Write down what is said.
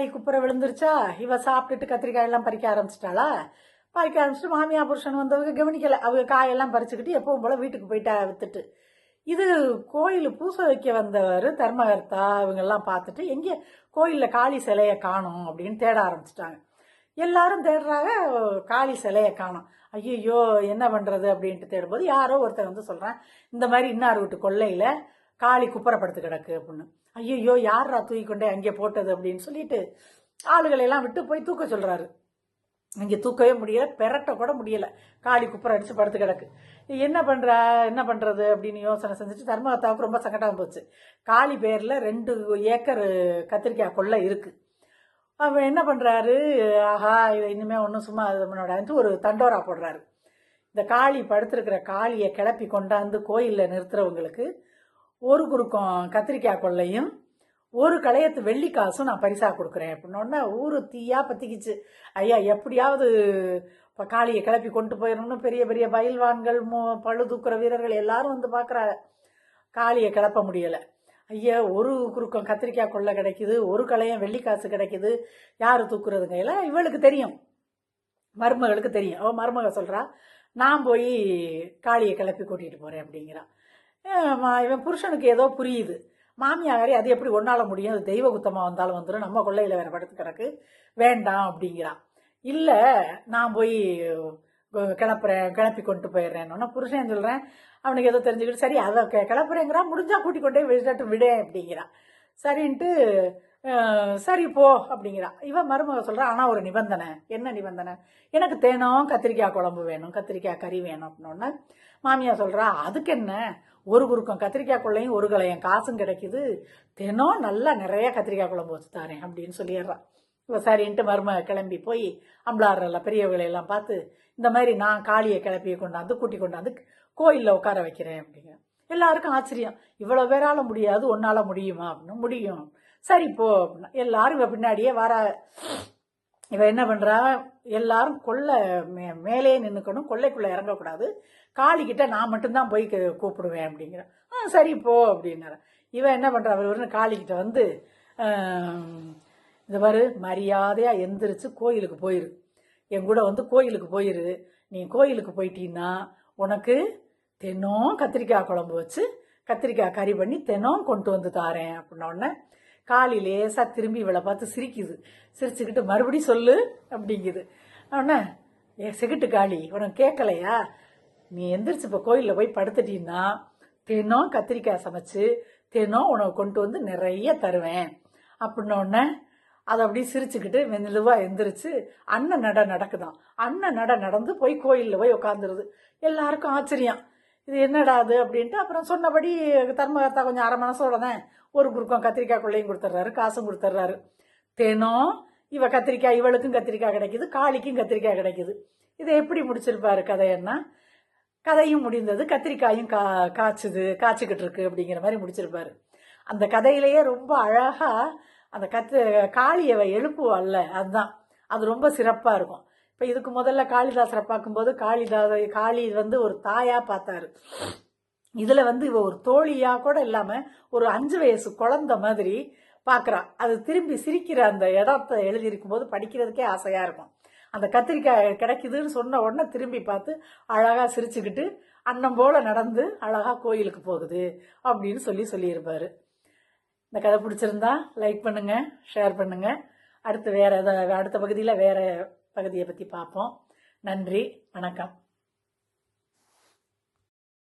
தக்காளி குப்புற விழுந்துருச்சா? இவ சாப்பிட்டுட்டு கத்திரிக்காய் எல்லாம் பறிக்க ஆரம்பிச்சிட்டாளா? பறிக்க ஆரம்பிச்சிட்டு மாமியா புருஷன் வந்தவங்க கவனிக்கல. அவங்க காயெல்லாம் பறிச்சுக்கிட்டு எப்பவும் போல வீட்டுக்கு போயிட்டா வித்துட்டு. இது கோயில் பூசை வைக்க வந்தவர் தர்மகர்த்தா இவங்கெல்லாம் பார்த்துட்டு எங்கே கோயிலில் காளி சிலையை காணும் அப்படின்னு தேட ஆரம்பிச்சிட்டாங்க. எல்லாரும் தேடுறாங்க காளி சிலையை காணும். ஐயோ என்ன பண்ணுறது அப்படின்ட்டு தேடும்போது யாரோ ஒருத்தர் வந்து சொல்கிறேன் இந்த மாதிரி இன்னார் வீட்டு கொள்ளையில் காளி குப்பரப்படுத்து கிடக்கு அப்படின்னு. ஐயோ யாரா தூக்கி கொண்டே அங்கே போட்டது அப்படின்னு சொல்லிட்டு ஆளுகளை எல்லாம் விட்டு போய் தூக்க சொல்கிறாரு இங்கே தூக்கவே முடியல பெரட்ட கூட முடியல. காளி குப்புற அடித்து படுத்து கிடக்கு. என்ன பண்ணுறா என்ன பண்ணுறது அப்படின்னு யோசனை செஞ்சுட்டு தர்மகத்தாவுக்கு ரொம்ப சங்கடம் போச்சு. காளி பேரில் ரெண்டு ஏக்கர் கத்திரிக்காய் கொள்ளை இருக்குது அவன் என்ன பண்ணுறாரு ஆஹா இது இன்னுமே ஒன்றும் சும்மா இது ஒரு தண்டோரா போடுறாரு. இந்த காளி படுத்திருக்கிற காளியை கிளப்பி கொண்டாந்து கோயிலில் நிறுத்துறவங்களுக்கு ஒரு குறுக்கம் கத்திரிக்காய் கொள்ளையும் ஒரு களையத்து வெள்ளிக்காசும் நான் பரிசாக கொடுக்குறேன் அப்படின்னோடனே ஊரு தீயா பத்திக்கிச்சு. ஐயா எப்படியாவது இப்போ காளியை கிளப்பி கொண்டு போயிடணும்னு பெரிய பெரிய பயில்வான்கள் மோ பழு தூக்குற வீரர்கள் எல்லாரும் வந்து பார்க்குறாங்க காளியை கிளப்ப முடியலை. ஐயா ஒரு குறுக்கம் கத்திரிக்காய் கொள்ளை கிடைக்குது ஒரு களையம் வெள்ளி காசு கிடைக்குது. யார் தூக்குறதுங்க? எல்லாம் இவளுக்கு தெரியும். மருமகளுக்கு தெரியும். அவள் மருமக சொல்கிறா நான் போய் காளியை கிளப்பி கூட்டிகிட்டு போகிறேன் அப்படிங்கிறான் இவன் புருஷனுக்கு ஏதோ புரியுது. மாமியாரி அது எப்படி ஒன்னால முடியும்? அது தெய்வ குத்தமாக வந்தாலும் வந்துடும் நம்ம கொள்ளையில் வேறு படுத்து கிடக்கு. வேண்டாம் அப்படிங்கிறான். இல்லை நான் போய் கிளப்புறேன் கிளப்பி கொண்டு போயிடுறேன்னு புருஷன் சொல்கிறேன் அவனுக்கு ஏதோ தெரிஞ்சுக்கிட்டு சரி அதை கிளப்புறேங்கிறான். முடிஞ்சா கூட்டி கொண்டே விட்டு விடேன் அப்படிங்கிறான். சரின்ட்டு சரி போ அப்படிங்கிறான். இவன் மருமக சொல்கிறான் ஆனால் ஒரு நிபந்தனை. என்ன நிபந்தனை? எனக்கு தேனும் கத்திரிக்காய் குழம்பு வேணும் கத்திரிக்காய் கறி வேணும். அப்படின்னோடனே மாமியா சொல்கிறா அதுக்கு என்ன? ஒரு குறுக்கம் கத்திரிக்காய் குள்ளையும் ஒரு கலையும் காசும் கிடைக்குது. தினம் நல்லா நிறைய கத்திரிக்காய் குழம்பு வச்சு தரேன் அப்படின்னு சொல்லிடுறான் இப்போ சரின்ட்டு மருமக கிளம்பி போய் அம்பளாரில் பெரியவர்களையெல்லாம் பார்த்து இந்த மாதிரி நான் காளியை கிளப்பியை கொண்டாந்து கூட்டி கொண்டாந்து கோயிலில் உட்கார வைக்கிறேன் அப்படிங்க எல்லாருக்கும் ஆச்சரியம். இவ்வளோ பேரால முடியாது ஒன்னால் முடியுமா? அப்படின்னு. முடியும். சரி போ அப்படின்னா. எல்லாரும் பின்னாடியே வர. இவ என்ன பண்றா? எல்லாரும் கொள்ளை மே மேலே நின்றுக்கணும் கொள்ளைக்குள்ள இறங்கக்கூடாது. காளிக்கிட்ட நான் மட்டும்தான் போய் கூப்பிடுவேன் அப்படிங்கிற. ஆ சரி போ அப்படின்னாரு. இவன் என்ன பண்ணுறா அவர் ஒரு காளிக்கிட்ட வந்து இந்த மாதிரி மரியாதையாக எந்திரிச்சு கோயிலுக்கு போயிரு. என் கூட வந்து கோயிலுக்கு போயிரு. நீ கோயிலுக்கு போயிட்டீன்னா உனக்கு தினம் கத்திரிக்காய் குழம்பு வச்சு கத்திரிக்காய் கறி பண்ணி தினம் கொண்டு வந்து தாரேன் அப்படின்ன உடனே காலி லேசாக திரும்பி இவளை பார்த்து சிரிக்குது. சிரிச்சுக்கிட்டு மறுபடியும் சொல்லு அப்படிங்குது. உடனே ஏ செகிட்டு காளி உனக்கு கேட்கலையா? நீ எந்திரிச்சு இப்போ கோயிலில் போய் படுத்துட்டீன்னா தினம் கத்திரிக்காய் சமைச்சு தினம் உனக்கு கொண்டு வந்து நிறைய தருவேன். அப்படின்னோடனே அதை அப்படியே சிரிச்சுக்கிட்டு மெதுவாக எந்திரிச்சு அண்ணன் நட நடக்குதான். அண்ணன் நட நடந்து போய் கோயிலில் போய் உட்காந்துருது எல்லாருக்கும் ஆச்சரியம். இது என்னடா அது அப்படின்ட்டு அப்புறம் சொன்னபடி தர்மகர்த்தா கொஞ்சம் அரை மனசோட தான் ஒரு குறுக்கம் கத்திரிக்காய் கொள்ளையும் கொடுத்துட்றாரு காசும் கொடுத்துட்றாரு தினம் இவ கத்திரிக்காய் இவளுக்கும் கத்திரிக்காய் கிடைக்குது காளிக்கும் கத்திரிக்காய் கிடைக்குது. இதை எப்படி முடிச்சிருப்பாரு கதையன்னா கதையும் முடிந்தது கத்திரிக்காயும் கா காய்ச்சுது காய்ச்சிக்கிட்டு இருக்கு அப்படிங்கிற மாதிரி முடிச்சிருப்பாரு. அந்த கதையிலேயே ரொம்ப அழகாக அந்த கத்து காளியவை எழுப்புவல்ல அதுதான். அது ரொம்ப சிறப்பாக இருக்கும். இப்போ இதுக்கு முதல்ல காளிதாசரை பார்க்கும்போது காளிதாச காளி வந்து ஒரு தாயாக பார்த்தாரு. இதில் வந்து இவ ஒரு தோழியாக கூட இல்லாமல் ஒரு அஞ்சு வயசு குழந்த மாதிரி பார்க்குறா அது திரும்பி சிரிக்கிற அந்த இடத்த எழுதியிருக்கும் போது படிக்கிறதுக்கே ஆசையாக இருக்கும். அந்த கத்திரிக்காய் கிடைக்குதுன்னு சொன்ன உடனே திரும்பி பார்த்து அழகாக சிரிச்சுக்கிட்டு அன்னம் போல் நடந்து அழகாக கோயிலுக்கு போகுது அப்படின்னு சொல்லி சொல்லியிருப்பார். இந்த கதை பிடிச்சிருந்தா லைக் பண்ணுங்கள் ஷேர் பண்ணுங்கள் அடுத்து வேறு எதாவது அடுத்த பகுதியில் வேறு பகுதியை பற்றி பார்ப்போம். நன்றி வணக்கம்.